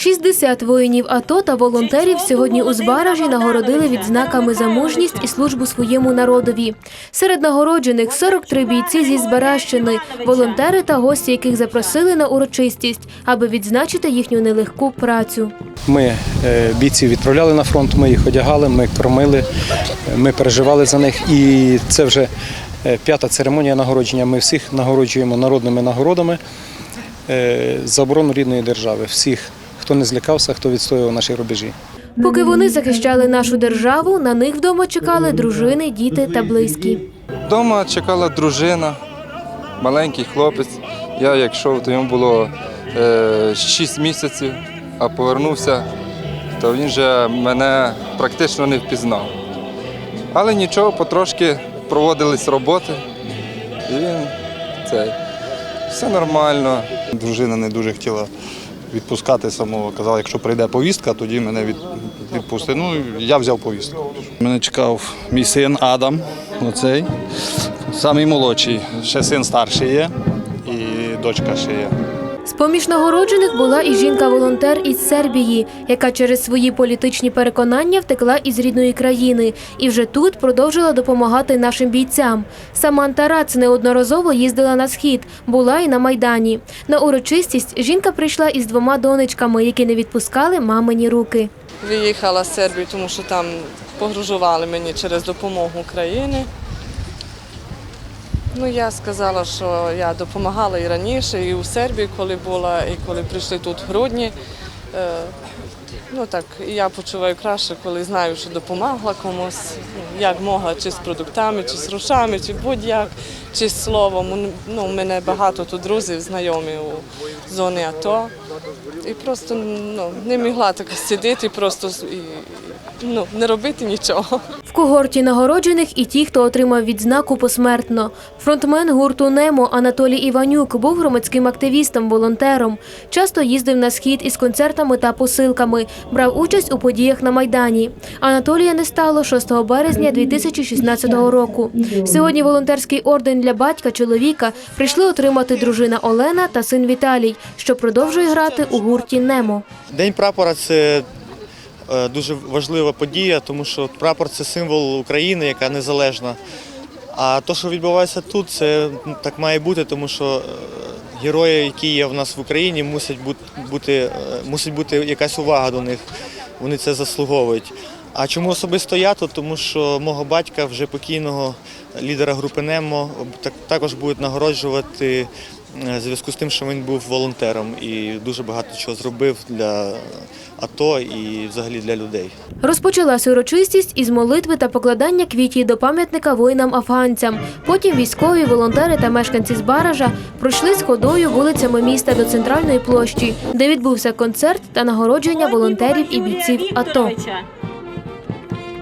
60 воїнів АТО та волонтерів сьогодні у Збаражі нагородили відзнаками за мужність і службу своєму народові. Серед нагороджених 43 бійці зі Збаражщини, волонтери та гості, яких запросили на урочистість, аби відзначити їхню нелегку працю. Ми е, бійців відправляли на фронт, ми їх одягали, ми кормили, ми переживали за них. І це вже е, п'ята церемонія нагородження. Ми всіх нагороджуємо народними нагородами за оборону рідної держави. Всіх, хто не злякався, хто відстоював наші рубежі. Поки вони захищали нашу державу, на них вдома чекали дружини, діти та близькі. Дома чекала дружина, маленький хлопець. Я як йшов, то йому було е, 6 місяців, а повернувся, то він вже мене практично не впізнав. Але нічого, потрошки проводились роботи, і він цей. Все нормально. Дружина не дуже хотіла відпускати самого. Казала, якщо прийде повістка, тоді мене від, відпусти. Ну, я взяв повістку. Мене чекав мій син Адам, оцей, самий. Ще син старший є і дочка ще є. З-поміж нагороджених була і жінка-волонтер із Сербії, яка через свої політичні переконання втекла із рідної країни і вже тут продовжила допомагати нашим бійцям. Саманта Рац неодноразово їздила на схід, була і на майдані. На урочистість жінка прийшла із двома донечками, які не відпускали мамині руки. Виїхала з Сербії, тому що там погружували мені через допомогу України. Ну, я сказала, що я допомагала і раніше, і у Сербії, коли була, і коли прийшли тут в грудні. Е, Ну так, я почуваю краще, коли знаю, що допомогла комусь, ну, як могла, чи з продуктами, чи з грошами, чи будь-як, чи з словом. Ну, у мене багато тут друзів, знайомі у зоні АТО. І просто ну, не могла так сидіти просто і, ну, не робити нічого. В когорті нагороджених і ті, хто отримав відзнаку посмертно. Фронтмен гурту Немо Анатолій Іванюк був громадським активістом, волонтером. Часто їздив на схід із концертами та посилками, брав участь у подіях на майдані. Анатолія не стало 6 березня 2016 року. Сьогодні волонтерський орден для батька чоловіка прийшли отримати дружина Олена та син Віталій, що продовжує грати у гурті Немо. День прапора це дуже важлива подія, тому що прапор це символ України, яка незалежна. А те, що відбувається тут, це ну, так має бути, тому що е, герої, які є в нас в Україні, мусять бути, е, мусить бути якась увага до них. Вони це заслуговують. А чому особисто я тут? Тому що мого батька, вже покійного лідера групи Немо, так- також будуть нагороджувати е, в зв'язку з тим, що він був волонтером і дуже багато чого зробив для АТО і взагалі для людей. Розпочалася урочистість із молитви та покладання квітів до пам'ятника воїнам-афганцям. Потім військові, волонтери та мешканці з Баража пройшли сходою вулицями міста до центральної площі, де відбувся концерт та нагородження волонтерів і бійців АТО.